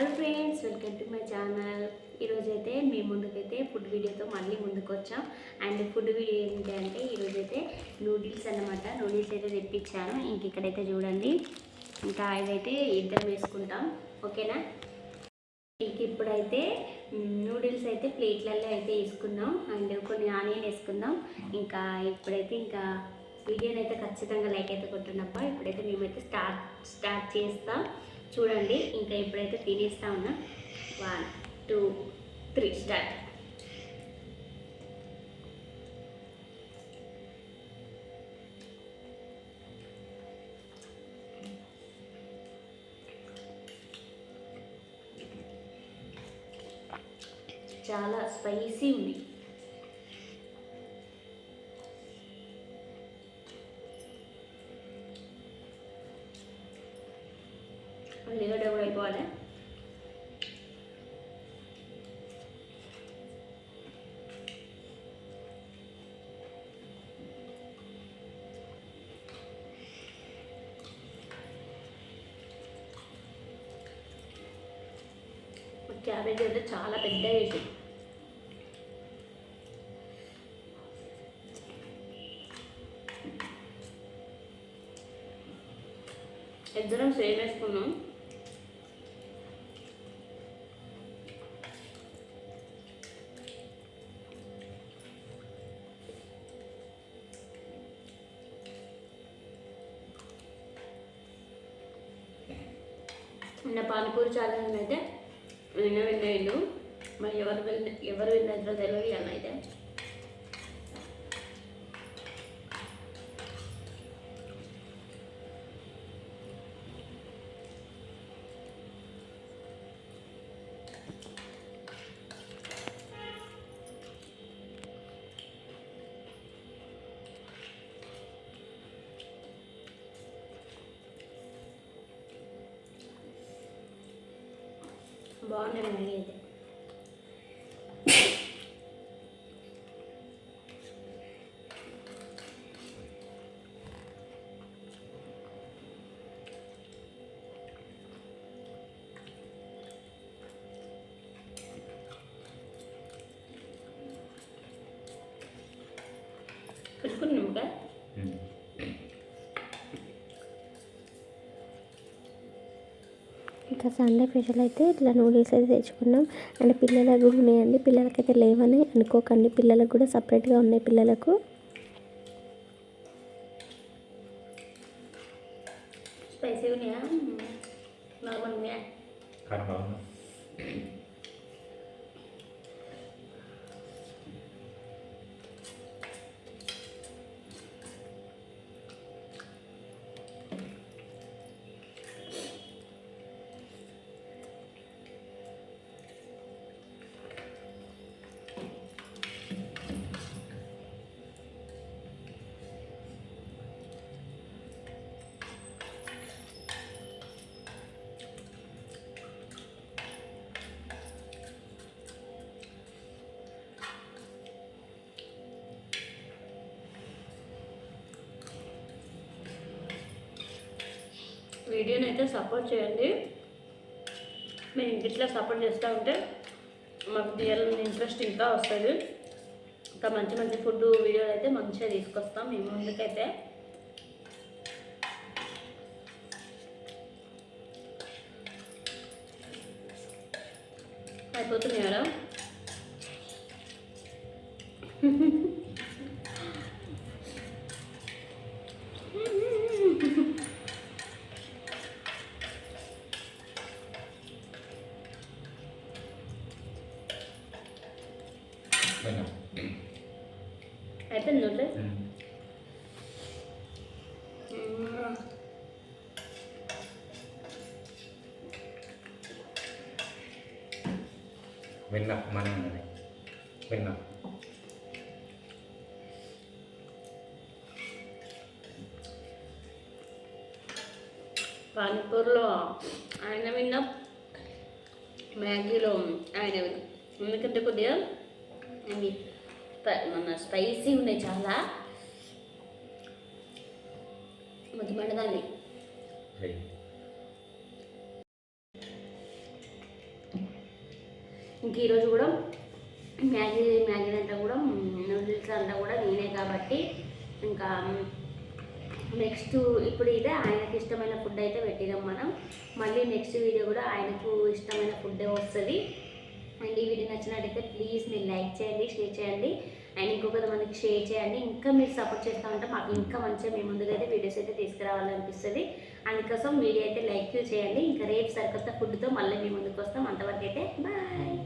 Hello friends welcome to my channel ఈరోజైతే మీ ముందుకైతే ఫుడ్ వీడియోతో మళ్ళీ ముందుకు వచ్చాం అండ్ ఫుడ్ వీడియో ఏంటంటే ఈరోజైతే నూడిల్స్ అన్నమాట. నూడిల్స్ అయితే తెప్పించాను. ఇంక ఇక్కడైతే చూడండి. ఇంకా ఇదైతే ఇద్దరం వేసుకుంటాం. ఓకేనా? ఇంక ఇప్పుడైతే నూడిల్స్ అయితే ప్లేట్లలో అయితే వేసుకుందాం అండ్ కొన్ని ఆనియన్ వేసుకుందాం. ఇంకా ఇప్పుడైతే ఇంకా వీడియోని అయితే ఖచ్చితంగా లైక్ అయితే కొట్టినప్ప ఇప్పుడైతే మేమైతే స్టార్ట్ స్టార్ట్ చేస్తాం. చూడండి ఇంకా ఎప్పుడైతే తినేస్తా ఉన్నా. One two three start. చాలా స్పైసీ ఉంది. ఉల్లిగడ్డ కూడా అయిపోవాలి. క్యాబేజ్ అయితే చాలా పెద్ద వేసి ఇద్దరం సేమ్ వేసుకున్నాం. నిన్న పానీపూరి ఛాలెంజ్ అయితే విన్న విన్న మరి ఎవరు విన్న ఎవరు విన్నదో తెలియదు అయితే. బాగుంది మ్యాగీ అయితే పెట్టుకున్నాం కదా సండే స్పెషల్ అయితే ఇట్లా నూడిల్స్ అయితే తెచ్చుకున్నాం. అండ్ పిల్లలకు కూడా ఉన్నాయండి. పిల్లలకైతే లేవని అనుకోకండి. పిల్లలకు కూడా సపరేట్గా ఉన్నాయి పిల్లలకు. స్పైసీ ఉన్నాయా? నార్మల్ ఉన్నాయా? వీడియోని అయితే సపోర్ట్ చేయండి. మేము ఇట్లా సపోర్ట్ చేస్తూ ఉంటే మాకు తీయాలని ఇంట్రెస్ట్ ఇంకా వస్తుంది. ఇంకా మంచి మంచి ఫుడ్ వీడియోలు అయితే మంచిగా తీసుకొస్తాం. మేము ముందుకైతే అయిపోతుంది మేడం. కొంచెం అయిపోయింది నోట్లే ఉమ్. వెన్న మన ఉన్నది వెన్న పానీపూరిలో ఆయన విన్న మ్యాగీలో ఆయన విన్న ఎందుకంటే కొద్దిగా మన స్పైసీ ఉన్నాయి చాలా. మండదాన్ని. అయ్యి ఇంక ఈరోజు కూడా మ్యాగీ మ్యాగీ అంతా కూడా నూడిల్స్ అంతా కూడా నేనే కాబట్టి ఇంకా నెక్స్ట్ ఇప్పుడు ఇదే ఆయనకి ఇష్టమైన ఫుడ్ అయితే పెట్టినాం మనం. మళ్ళీ నెక్స్ట్ వీడియో కూడా ఆయనకు ఇష్టమైన ఫుడ్ వస్తుంది. అండ్ ఈ వీడియో నచ్చినట్టయితే ప్లీజ్ మీరు లైక్ చేయండి షేర్ చేయండి. అండ్ ఇంకొకరి మందికి షేర్ చేయండి. ఇంకా మీరు సపోర్ట్ చేస్తూ ఉంటే మాకు ఇంకా మంచిగా మీ ముందుగా అయితే వీడియోస్ అయితే తీసుకురావాలనిపిస్తుంది. అందుకోసం వీడియో అయితే లైక్ చేయండి. ఇంకా రేపు సరికొత్త ఫుడ్తో మళ్ళీ మీ ముందుకు వస్తాం. అంతవరకు అయితే బాయ్